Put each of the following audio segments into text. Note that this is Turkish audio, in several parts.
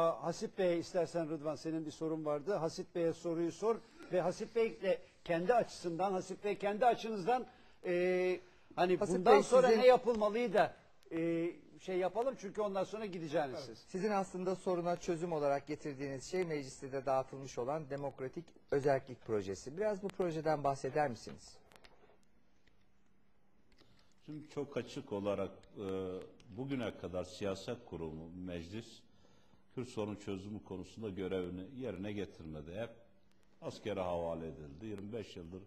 Hasip Bey'e istersen Rıdvan senin bir sorun vardı. Hasip Bey'e soruyu sor ve Hasip Bey de kendi açısından, Hasip Bey kendi açınızdan e, hani Hasip bundan Bey, sonra sizin- ne yapılmalıyı da e, şey yapalım çünkü ondan sonra gideceğiniz siz. Sizin aslında soruna çözüm olarak getirdiğiniz şey mecliste de dağıtılmış olan demokratik özellik projesi. Biraz bu projeden bahseder misiniz? Şimdi çok açık olarak e, bugüne kadar siyaset kurumu, meclis, Kürt sorun çözümü konusunda görevini yerine getirmedi. Hep askere havale edildi. 25 yıldır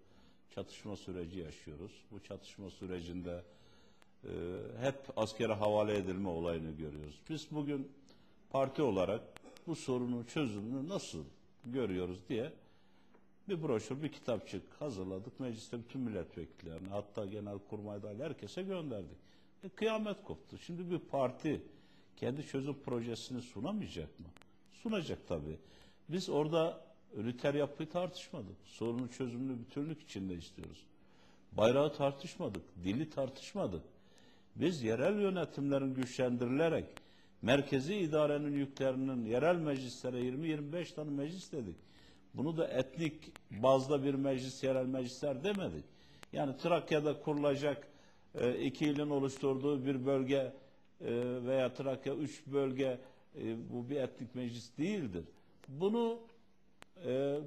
çatışma süreci yaşıyoruz. Bu çatışma sürecinde e, hep askere havale edilme olayını görüyoruz. Biz bugün parti olarak bu sorunun çözümünü nasıl görüyoruz diye bir broşür, bir kitapçık hazırladık. Mecliste bütün milletvekillerine, hatta genel kurmayda herkese gönderdik. E, kıyamet koptu. Şimdi bir parti kendi çözüm projesini sunamayacak mı? Sunacak tabii. Biz orada üniter yapıyı tartışmadık. Sorunun çözümünü bütünlük içinde istiyoruz. Bayrağı tartışmadık, dili tartışmadık. Biz yerel yönetimlerin güçlendirilerek merkezi idarenin yüklerinin yerel meclislere 20-25 tane meclis dedik. Bunu da etnik bazda bir meclis, yerel meclisler demedik. Yani Trakya'da kurulacak e, iki ilin oluşturduğu bir bölge veya Trakya üç bölge e, bu bir etnik meclis değildir. Bunu e,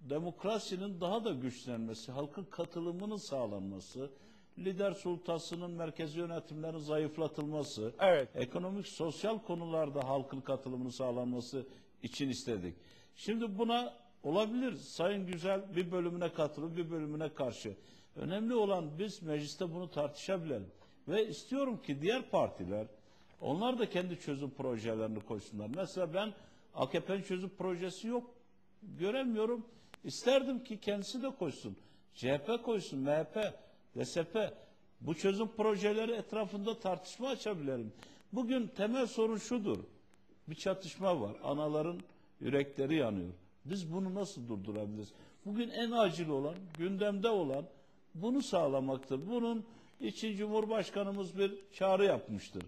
demokrasinin daha da güçlenmesi, halkın katılımının sağlanması, lider sultasının merkezi yönetimlerin zayıflatılması, Evet. ekonomik sosyal konularda halkın katılımının sağlanması için istedik. Şimdi buna olabilir. Sayın Güzel bir bölümüne katılır, bir bölümüne karşı. Önemli olan biz mecliste bunu tartışabilelim. Ve istiyorum ki diğer partiler onlar da kendi çözüm projelerini koysunlar. Mesela ben AKP'nin çözüm projesi yok göremiyorum. İsterdim ki kendisi de koysun. CHP koysun, MHP, DSP. Bu çözüm projeleri etrafında tartışma açabilirim. Bugün temel sorun şudur. Bir çatışma var. Anaların yürekleri yanıyor. Biz bunu nasıl durdurabiliriz? Bugün en acil olan, gündemde olan bunu sağlamaktır. Bunun için Cumhurbaşkanımız bir çağrı yapmıştır.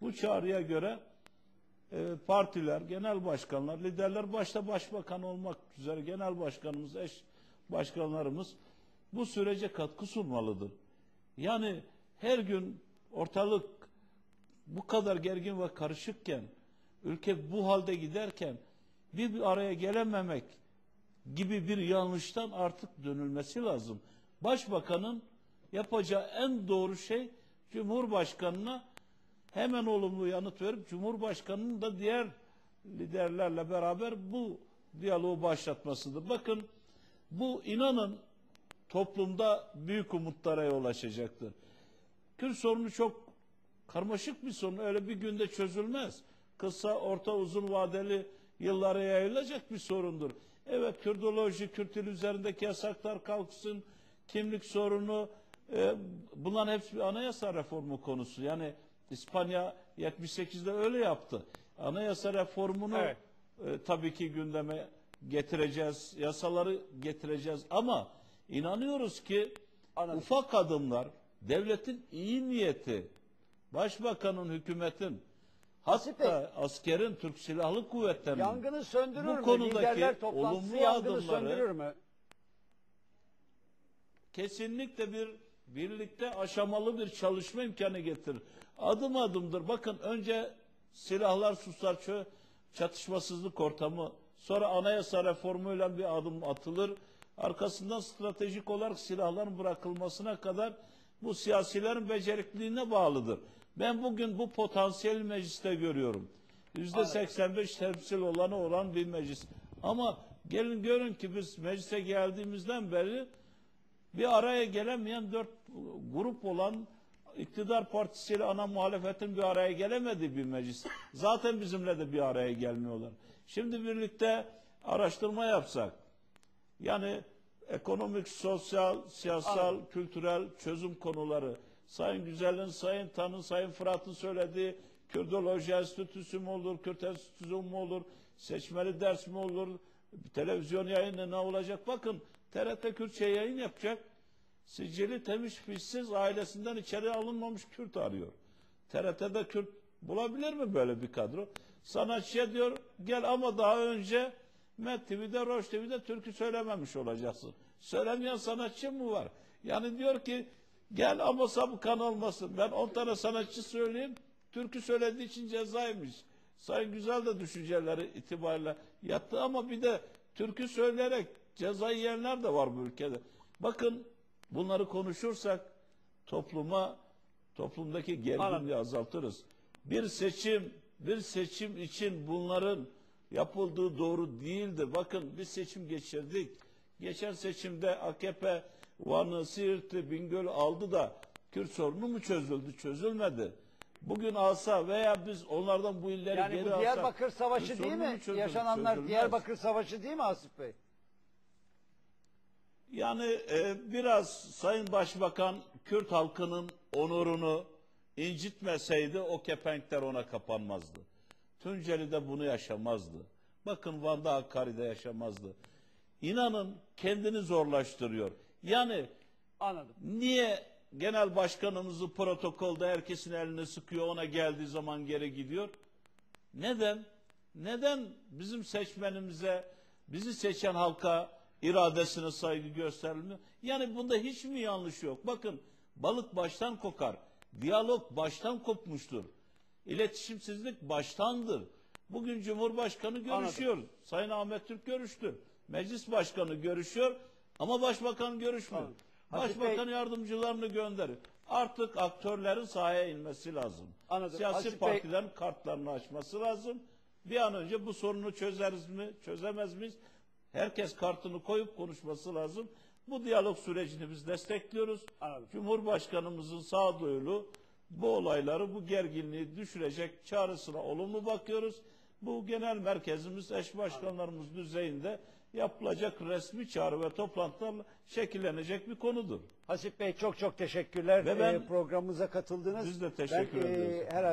Bu çağrıya göre e, partiler, genel başkanlar, liderler başta başbakan olmak üzere genel başkanımız, eş başkanlarımız bu sürece katkı sunmalıdır. Yani her gün ortalık bu kadar gergin ve karışıkken, ülke bu halde giderken bir, bir araya gelememek gibi bir yanlıştan artık dönülmesi lazım. Başbakanın yapacağı en doğru şey Cumhurbaşkanına hemen olumlu yanıt verip Cumhurbaşkanı'nın da diğer liderlerle beraber bu diyaloğu başlatmasıdır. Bakın bu inanın toplumda büyük umutlara yol açacaktır. Kürt sorunu çok karmaşık bir sorun. Öyle bir günde çözülmez. Kısa, orta, uzun vadeli yıllara yayılacak bir sorundur. Evet, Kürdoloji, Kürt üzerindeki yasaklar kalksın, kimlik sorunu, e, bunların hepsi bir anayasa reformu konusu. Yani İspanya 78'de öyle yaptı. Anayasa reformunu Evet. e, tabii ki gündeme getireceğiz, yasaları getireceğiz ama inanıyoruz ki Anladım. ufak adımlar, devletin iyi niyeti, başbakanın, hükümetin, Bey. hatta askerin, Türk Silahlı Kuvvetleri'nin Yangını söndürür bu mü? konudaki olumlu yangını adımları- söndürür mü? kesinlikle bir birlikte aşamalı bir çalışma imkanı getirir. Adım adımdır. Bakın önce silahlar susar, çatışmasızlık ortamı, sonra anayasa reformuyla bir adım atılır. Arkasından stratejik olarak silahların bırakılmasına kadar bu siyasilerin becerikliliğine bağlıdır. Ben bugün bu potansiyel mecliste görüyorum. Yüzde 85 temsil olanı olan bir meclis. Ama gelin görün ki biz meclise geldiğimizden beri bir araya gelemeyen dört grup olan iktidar partisiyle ana muhalefetin bir araya gelemediği bir meclis. Zaten bizimle de bir araya gelmiyorlar. Şimdi birlikte araştırma yapsak, yani ekonomik, sosyal, siyasal, kültürel çözüm konuları, Sayın Güzel'in, Sayın Tan'ın, Sayın Fırat'ın söylediği Kürdoloji Enstitüsü mü olur, Kürt Enstitüsü mü olur, seçmeli ders mi olur, televizyon yayını ne olacak? Bakın TRT Kürtçe yayın yapacak. Sicili temiz fişsiz ailesinden içeri alınmamış Kürt arıyor. TRT'de Kürt bulabilir mi böyle bir kadro? Sanatçıya diyor gel ama daha önce Met TV'de, Roş TV'de türkü söylememiş olacaksın. Söylemeyen sanatçı mı var? Yani diyor ki gel ama sabıkan olmasın. Ben 10 tane sanatçı söyleyeyim. Türkü söylediği için cezaymış. Sayın Güzel de düşünceleri itibariyle yattı ama bir de türkü söyleyerek ceza yiyenler de var bu ülkede. Bakın bunları konuşursak topluma toplumdaki gerginliği azaltırız. Bir seçim bir seçim için bunların yapıldığı doğru değildir. Bakın bir seçim geçirdik. Geçen seçimde AKP Van'ı, Siirt'i, Bingöl aldı da Kürt sorunu mu çözüldü? Çözülmedi. Bugün alsa veya biz onlardan bu illeri Yani geri bu alsak Diyarbakır Savaşı Kürt değil sorunu mu mi? Yaşananlar Çözülmez. Diyarbakır Savaşı değil mi Hasip Bey? Yani e, biraz Sayın Başbakan Kürt halkının onurunu incitmeseydi o kepenkler ona kapanmazdı. Tunceli'de bunu yaşamazdı. Bakın Van'da Hakkari'de yaşamazdı. İnanın kendini zorlaştırıyor. Yani Anladım. niye genel başkanımızı protokolde herkesin elini sıkıyor ona geldiği zaman geri gidiyor? Neden? Neden bizim seçmenimize, bizi seçen halka iradesine saygı gösterilmiyor? Yani bunda hiç mi yanlış yok? Bakın balık baştan kokar. Diyalog baştan kopmuştur. İletişimsizlik baştandır. Bugün Cumhurbaşkanı görüşüyor. Sayın Ahmet Türk görüştü. Meclis Başkanı görüşüyor ama Başbakan görüşmüyor. Anladım. Başbakan yardımcılarını gönderiyor. Artık aktörlerin sahaya inmesi lazım. Anladım. Siyasi Hasip Bey- partilerin kartlarını açması lazım. Bir an önce bu sorunu çözeriz mi, çözemez miyiz? Herkes kartını koyup konuşması lazım. Bu diyalog sürecini biz destekliyoruz. Anladım. Cumhurbaşkanımızın sağduyulu bu olayları, bu gerginliği düşürecek çağrısına olumlu bakıyoruz. Bu genel merkezimiz, eş başkanlarımız düzeyinde yapılacak resmi çağrı ve toplantılarla şekillenecek bir konudur. Hasip Bey çok çok teşekkürler Ve ben- Ee, programımıza katıldınız. Biz de teşekkür ben, e, ediyoruz. herhalde